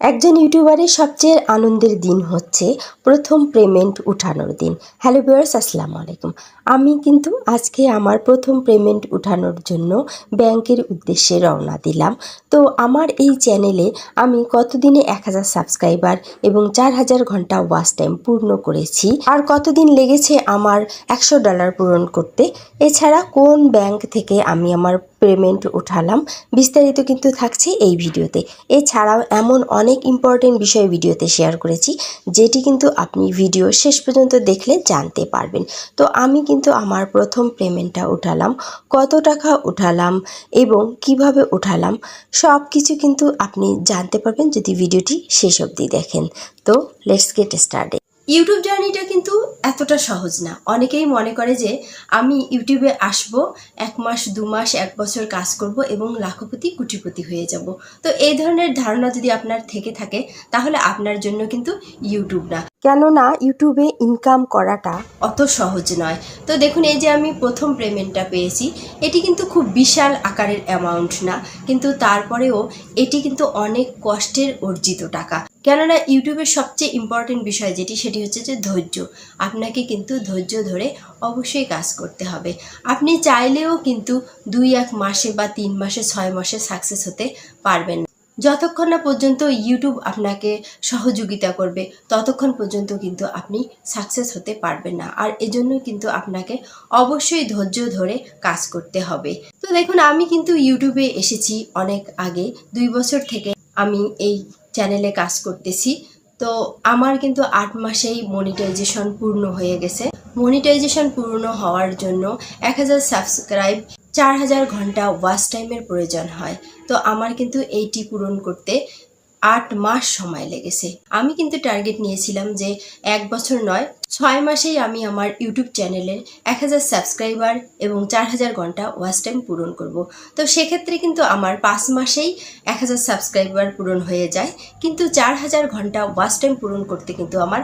একজন ইউটিউবারের সবচেয়ে আনন্দের দিন হচ্ছে প্রথম পেমেন্ট উঠানোর দিন। হ্যালো বিয়ার্স আসসালামু আলাইকুম। আমি কিন্তু আজকে আমার প্রথম পেমেন্ট উঠানোর জন্য ব্যাংকের উদ্দেশ্যে রওনা দিলাম। তো আমার এই চ্যানেলে আমি কতদিনে এক হাজার সাবস্ক্রাইবার এবং চার হাজার ঘণ্টা ওয়াচ টাইম পূর্ণ করেছি আর কতদিন লেগেছে আমার একশো ডলার পূরণ করতে, এছাড়া কোন ব্যাংক থেকে আমি আমার পেমেন্ট উঠালাম। বিস্তারিত কিন্তু থাকছে এই ভিডিওতে। এছাড়াও এমন অনেক ইম্পর্টেন্ট বিষয় ভিডিওতে শেয়ার করেছি, যেটি কিন্তু আপনি ভিডিও শেষ পর্যন্ত দেখলে জানতে পারবেন। তো আমি কিন্তু আমার প্রথম পেমেন্টটা উঠালাম, কত টাকা উঠালাম এবং কীভাবে উঠালাম সব কিছু কিন্তু আপনি জানতে পারবেন যদি ভিডিওটি শেষ অবধি দেখেন। তো লেটস গেট স্টার্টেড ইউটিউব জার্নিটা কিন্তু এতটা সহজ না। অনেকেই মনে করে যে আমি ইউটিউবে আসব, এক মাস, দু মাস, এক বছর কাজ করব এবং লাখপতি, কুটিপতি হয়ে যাব। তো এই ধরনের ধারণা যদি আপনার থেকে থাকে, তাহলে আপনার জন্য কিন্তু ইউটিউব না। কেননা ইউটিউবে ইনকাম করাটা অত সহজ নয়। তো দেখুন, এই যে আমি প্রথম পেমেন্টটা পেয়েছি, এটি কিন্তু খুব বিশাল আকারের অ্যামাউন্ট না, কিন্তু তারপরেও এটি কিন্তু অনেক কষ্টের অর্জিত টাকা। কেননা ইউটিউবের সবচেয়ে ইম্পর্টেন্ট বিষয় যেটি, সেটি হচ্ছে যে ধৈর্য। আপনাকে কিন্তু ধৈর্য ধরে অবশ্যই কাজ করতে হবে। আপনি চাইলেও কিন্তু দুই এক মাসে বা তিন মাসে, ছয় মাসে সাকসেস হতে পারবেন যতক্ষণ না পর্যন্ত ইউটিউব আপনাকে সহযোগিতা করবে, ততক্ষণ পর্যন্ত কিন্তু আপনি সাকসেস হতে পারবেন না। আর এজন্য কিন্তু আপনাকে অবশ্যই ধৈর্য ধরে কাজ করতে হবে। তো দেখুন, আমি কিন্তু ইউটিউবে এসেছি অনেক আগে, দুই বছর থেকে আমি এই চ্যানেলে কাজ করতেছি। তো আমার কিন্তু আট মাসেই মনিটাইজেশন পূর্ণ হয়ে গেছে। মনিটাইজেশন পূর্ণ হওয়ার জন্য এক হাজার সাবস্ক্রাইব চার হাজার ঘণ্টা ওয়াচ টাইমের প্রয়োজন হয়। তো আমার কিন্তু এইটি পূরণ করতে আট মাস সময় লেগেছে। আমি কিন্তু টার্গেট নিয়েছিলাম যে এক বছর নয়, ছয় মাসেই আমি আমার ইউটিউব চ্যানেলের এক হাজার সাবস্ক্রাইবার এবং চার হাজার ঘণ্টা ওয়াচ টাইম পূরণ করব। তো সেক্ষেত্রে কিন্তু আমার পাঁচ মাসেই এক হাজার সাবস্ক্রাইবার পূরণ হয়ে যায়। কিন্তু চার হাজার ঘণ্টা ওয়াচ টাইম পূরণ করতে কিন্তু আমার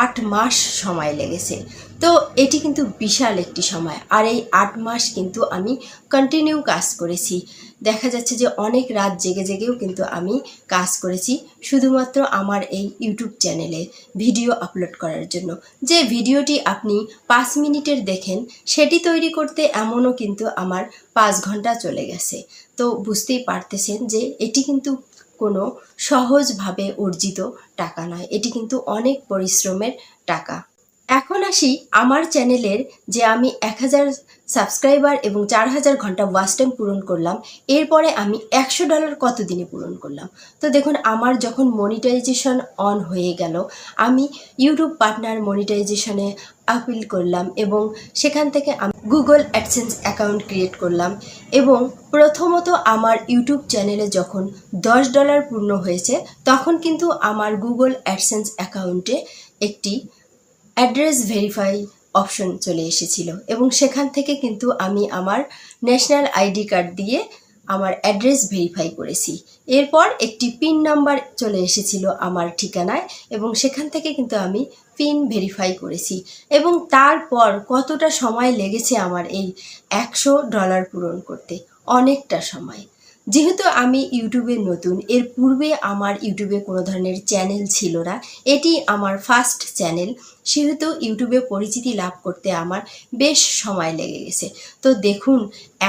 আট মাস সময় লেগেছে। তো এটি কিন্তু বিশাল একটি সময়। আর এই আট মাস কিন্তু আমি কন্টিনিউ কাজ করেছি। দেখা যাচ্ছে যে অনেক রাত জেগে জেগেও কিন্তু আমি কাজ করেছি, শুধুমাত্র আমার এই ইউটিউব চ্যানেলে ভিডিও আপলোড করার জন্য। যে ভিডিওটি আপনি পাঁচ মিনিটের দেখেন, সেটি তৈরি করতে এমনও কিন্তু আমার পাঁচ ঘণ্টা চলে গেছে। তো বুঝতেই পারতেছেন যে এটি কিন্তু কোনো সহজভাবে অর্জিত টাকা নয়। এটি কিন্তু অনেক পরিশ্রমের টাকা। এখন আসি আমার চ্যানেলের যে আমি এক হাজার সাবস্ক্রাইবার এবং চার হাজার ঘণ্টা ওয়াচ টাইম পূরণ করলাম, এরপরে আমি একশো ডলার কত দিনে পূরণ করলাম? তো দেখুন, আমার যখন মনিটাইজেশন অন হয়ে গেল, আমি ইউটিউব পার্টনার মনিটাইজেশনে আপিল করলাম এবং সেখান থেকে আমি গুগল অ্যাডসেন্স অ্যাকাউন্ট ক্রিয়েট করলাম এবং প্রথমত আমার ইউটিউব চ্যানেলে যখন দশ ডলার পূর্ণ হয়েছে, তখন কিন্তু আমার গুগল অ্যাডসেন্স অ্যাকাউন্টে একটি অ্যাড্রেস ভেরিফাই অপশন চলে এসেছিল এবং সেখান থেকে কিন্তু আমি আমার ন্যাশনাল আইডি কার্ড দিয়ে আমার অ্যাড্রেস ভেরিফাই করেছি। এরপর একটি পিন নাম্বার চলে এসেছিল আমার ঠিকানায় এবং সেখান থেকে কিন্তু আমি পিন ভেরিফাই করেছি এবং তারপর কতটা সময় লেগেছে আমার এই একশো ডলার পূরণ করতে? অনেকটা সময়। যেহেতু আমি ইউটিউবে নতুন, এর পূর্বে আমার ইউটিউবে কোনো ধরনের চ্যানেল ছিল না, এটি আমার ফার্স্ট চ্যানেল সেহেতু ইউটিউবে পরিচিতি লাভ করতে আমার বেশ সময় লেগে গেছে। তো দেখুন,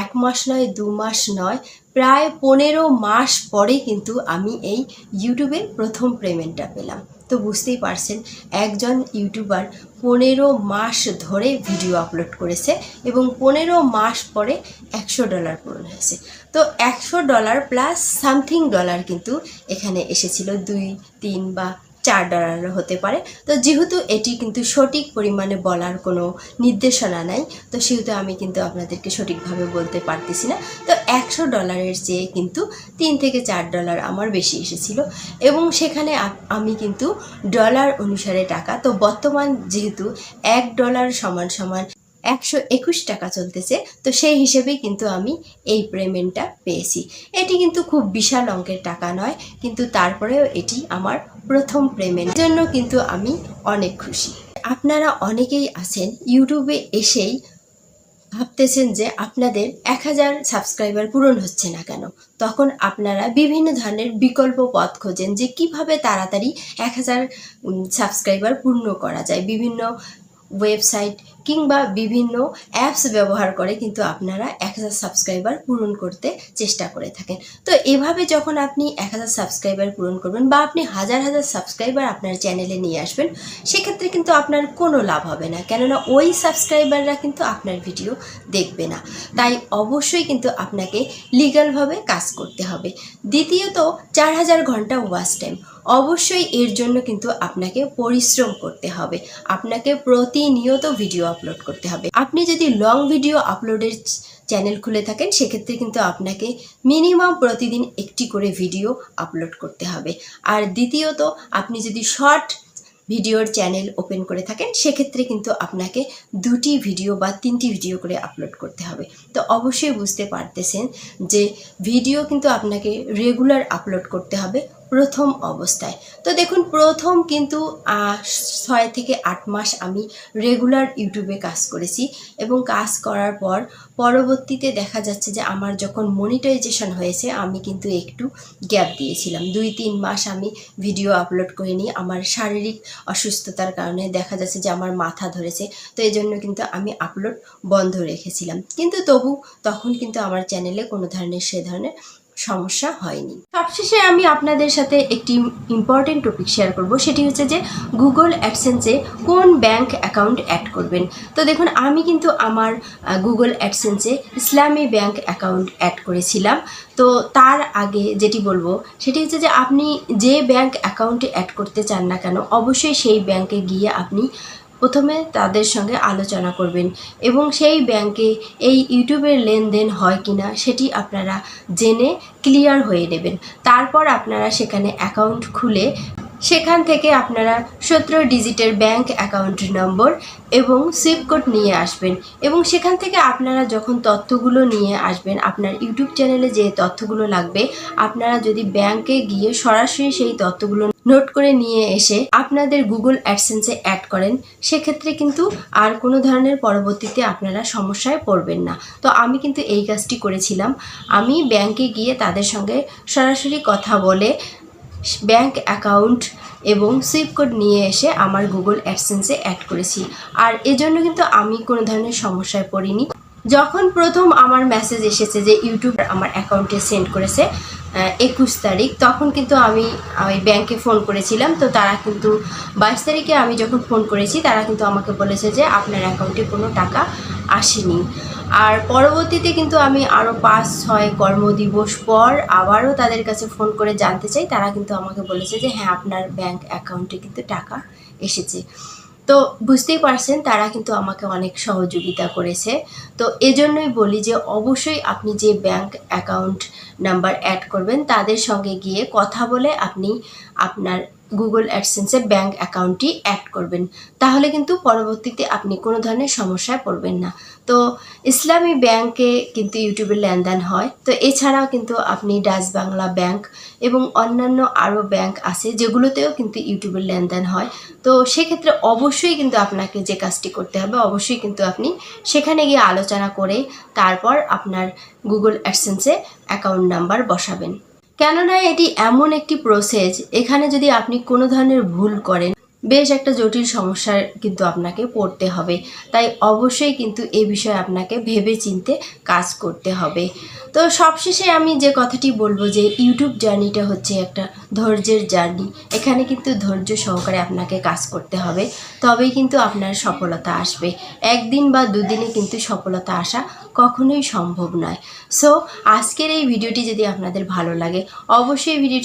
এক মাস নয়, দু মাস নয়, প্রায় পনেরো মাস পরে কিন্তু আমি এই ইউটিউবে প্রথম পেমেন্টটা পেলাম। তো বুঝতেই পারছেন, একজন ইউটিউবার পনেরো মাস ধরে ভিডিও আপলোড করেছে এবং পনেরো মাস পরে একশো ডলার পূরণ হয়েছে। তো একশো ডলার প্লাস সামথিং ডলার কিন্তু এখানে এসেছিল, দুই, তিন বা চার ডলার হতে পারে। তো যেহেতু এটি কিন্তু সঠিক পরিমাণে বলার কোনো নির্দেশনা নাই, তো সেহেতু আমি কিন্তু আপনাদেরকে সঠিকভাবে বলতে পারতেছি না। তো একশো ডলারের চেয়ে কিন্তু তিন থেকে চার ডলার আমার বেশি এসেছিল এবং সেখানে আমি কিন্তু ডলার অনুসারে টাকা। তো বর্তমান যেহেতু এক ডলার সমান সমান একশো একুশ টাকা চলতেছে। তো সেই হিসেবেই কিন্তু আমি এই পেমেন্টটা পেয়েছি। এটি কিন্তু খুব বিশাল অঙ্কের টাকা নয়, কিন্তু তারপরেও এটি আমার প্রথম পেমেন্ট জন্য কিন্তু আমি অনেক খুশি। আপনারা অনেকেই আছেন, ইউটিউবে এসেই ভাবতেছেন যে আপনাদের এক হাজার সাবস্ক্রাইবার পূরণ হচ্ছে না কেন? তখন আপনারা বিভিন্ন ধরনের বিকল্প পথ খোঁজেন যে কীভাবে তাড়াতাড়ি এক হাজার সাবস্ক্রাইবার পূর্ণ করা যায়। বিভিন্ন ওয়েবসাইট কিংবা বিভিন্ন অ্যাপস ব্যবহার করে কিন্তু আপনারা এক হাজার সাবস্ক্রাইবার পূরণ করতে চেষ্টা করে থাকেন। তো এভাবে যখন আপনি এক হাজার সাবস্ক্রাইবার পূরণ করবেন বা আপনি হাজার হাজার সাবস্ক্রাইবার আপনার চ্যানেলে নিয়ে আসবেন, সেক্ষেত্রে কিন্তু আপনার কোনো লাভ হবে না। কেননা ওই সাবস্ক্রাইবাররা কিন্তু আপনার ভিডিও দেখবে না। তাই অবশ্যই কিন্তু আপনাকে লিগ্যালভাবে কাজ করতে হবে। দ্বিতীয়ত, চার হাজার ঘণ্টা ওয়াচ টাইম অবশ্যই এর জন্য কিন্তু আপনাকে পরিশ্রম করতে হবে। আপনাকে প্রতিনিয়ত ভিডিও আপলোড করতে হবে। আপনি যদি লং ভিডিও আপলোডের চ্যানেল খুলে থাকেন, সেক্ষেত্রে কিন্তু আপনাকে মিনিমাম প্রতিদিন একটি করে ভিডিও আপলোড করতে হবে। আর দ্বিতীয়ত, আপনি যদি শর্ট ভিডিওর চ্যানেল ওপেন করে থাকেন, সেক্ষেত্রে কিন্তু আপনাকে দুটি ভিডিও বা তিনটি ভিডিও করে আপলোড করতে হবে। তো অবশ্যই বুঝতে পারতেছেন যে ভিডিও কিন্তু আপনাকে রেগুলার আপলোড করতে হবে। প্রথম অবস্থায়। তো দেখুন, প্রথম কিন্তু ছয় থেকে আট মাস আমি রেগুলার ইউটিউবে কাজ করেছি এবং কাজ করার পর পরবর্তীতে দেখা যাচ্ছে যে, আমার যখন মনিটাইজেশন হয়েছে, আমি কিন্তু একটু গ্যাপ দিয়েছিলাম। দুই, তিন মাস আমি ভিডিও আপলোড করিনি। আমার শারীরিক অসুস্থতার কারণে দেখা যাচ্ছে যে, আমার মাথা ধরেছে। তো এই জন্য কিন্তু আমি আপলোড বন্ধ রেখেছিলাম। কিন্তু তবু তখন কিন্তু আমার চ্যানেলে কোনো ধরনের, সে ধরনের সমস্যা হয়নি। সবশেষে আমি আপনাদের সাথে একটি ইম্পর্টেন্ট টপিক শেয়ার করব। সেটি হচ্ছে যে গুগল অ্যাডসেন্সে কোন ব্যাংক অ্যাকাউন্ট অ্যাড করবেন? তো দেখুন, আমি কিন্তু আমার গুগল অ্যাডসেন্সে ইসলামী ব্যাংক অ্যাকাউন্ট অ্যাড করেছিলাম। তো তার আগে যেটি বলব, সেটি হচ্ছে যে, আপনি যে ব্যাংক অ্যাকাউন্টে অ্যাড করতে চান না কেন, অবশ্যই সেই ব্যাংকে গিয়ে আপনি প্রথমে তাদের সঙ্গে আলোচনা করবেন এবং সেই ব্যাংকে এই ইউটিউবের লেনদেন হয় কিনা সেটি আপনারা জেনে ক্লিয়ার হয়ে নেবেন। তারপর আপনারা সেখানে অ্যাকাউন্ট খুলে সেখান থেকে আপনারা সতেরো ডিজিটের ব্যাংক অ্যাকাউন্ট নম্বর এবং সুইপ কোড নিয়ে আসবেন। এবং সেখান থেকে আপনারা যখন তথ্যগুলো নিয়ে আসবেন, আপনার ইউটিউব চ্যানেলে যে তথ্যগুলো লাগবে, আপনারা যদি ব্যাংকে গিয়ে সরাসরি সেই তথ্যগুলো নোট করে নিয়ে এসে আপনাদের গুগল অ্যাডসেন্সে অ্যাড করেন, সেক্ষেত্রে কিন্তু আর কোনো ধরনের পরবর্তীতে আপনারা সমস্যায় পড়বেন না। তো আমি কিন্তু এই কাজটি করেছিলাম। আমি ব্যাংকে গিয়ে তাদের সঙ্গে সরাসরি কথা বলে ব্যাংক অ্যাকাউন্ট এবং সুইপ কোড নিয়ে এসে আমার গুগল অ্যাডসেন্সে অ্যাড করেছি। আর এজন্য কিন্তু আমি কোনো ধরনের সমস্যায় পড়িনি। যখন প্রথম আমার মেসেজ এসেছে যে ইউটিউব আমার অ্যাকাউন্টে সেন্ড করেছে একুশ তারিখ, তখন কিন্তু আমি ওই ব্যাংকে ফোন করেছিলাম। তো তারা কিন্তু বাইশ তারিখে আমি যখন ফোন করেছি, তারা কিন্তু আমাকে বলেছে যে আপনার অ্যাকাউন্টে কোনো টাকা আসেনি। আর পরবর্তীতে কিন্তু আমি আরও পাঁচ, ছয় কর্মদিবস পর আবারও তাদের কাছে ফোন করে জানতে চাই। তারা কিন্তু আমাকে বলেছে যে হ্যাঁ আপনার ব্যাংক অ্যাকাউন্টে কিন্তু টাকা এসেছে। তো বুঝতেই পারছেন, তারা কিন্তু আমাকে অনেক সহযোগিতা করেছে। তো এজন্যই বলি যে, অবশ্যই আপনি যে ব্যাংক অ্যাকাউন্ট নাম্বার অ্যাড করবেন, তাদের সঙ্গে গিয়ে কথা বলে আপনি আপনার গুগল অ্যাডসেন্সে ব্যাংক অ্যাকাউন্টটি অ্যাড করবেন। তাহলে কিন্তু পরবর্তীতে আপনি কোনো ধরনের সমস্যায় পড়বেন না। তো ইসলামী ব্যাংকে কিন্তু ইউটিউবে লেনদেন হয়। তো এছাড়াও কিন্তু আপনি ডাচ বাংলা ব্যাংক এবং অন্যান্য আরও ব্যাংক আছে যেগুলোতেও কিন্তু ইউটিউবের লেনদেন হয়। তো সেক্ষেত্রে অবশ্যই কিন্তু আপনাকে যে কাজটি করতে হবে, অবশ্যই কিন্তু আপনি সেখানে গিয়ে আলোচনা করে তারপর আপনার গুগল অ্যাডসেন্সে অ্যাকাউন্ট নাম্বার বসাবেন। কেননা এটি এমন একটি প্রসেস এখানে যদি আপনি কোনো ধরনের ভুল করেন বেশ একটা জটিল সমস্যার কিন্তু আপনাকে পড়তে হবে। তাই অবশ্যই কিন্তু এ বিষয়ে আপনাকে ভেবে চিনতে কাজ করতে হবে। তো সবশেষে আমি যে কথাটি বলব যে ইউটিউব জার্নিটা হচ্ছে একটা ধৈর্যের জার্নি। এখানে কিন্তু ধৈর্য সহকারে আপনাকে কাজ করতে হবে। তবেই কিন্তু আপনার সফলতা আসবে। একদিন বা দুদিনে কিন্তু সফলতা আসা কখনোই সম্ভব নয়। সো আজকের এই ভিডিওটি যদি আপনাদের ভালো লাগে, অবশ্যই ভিডিওটি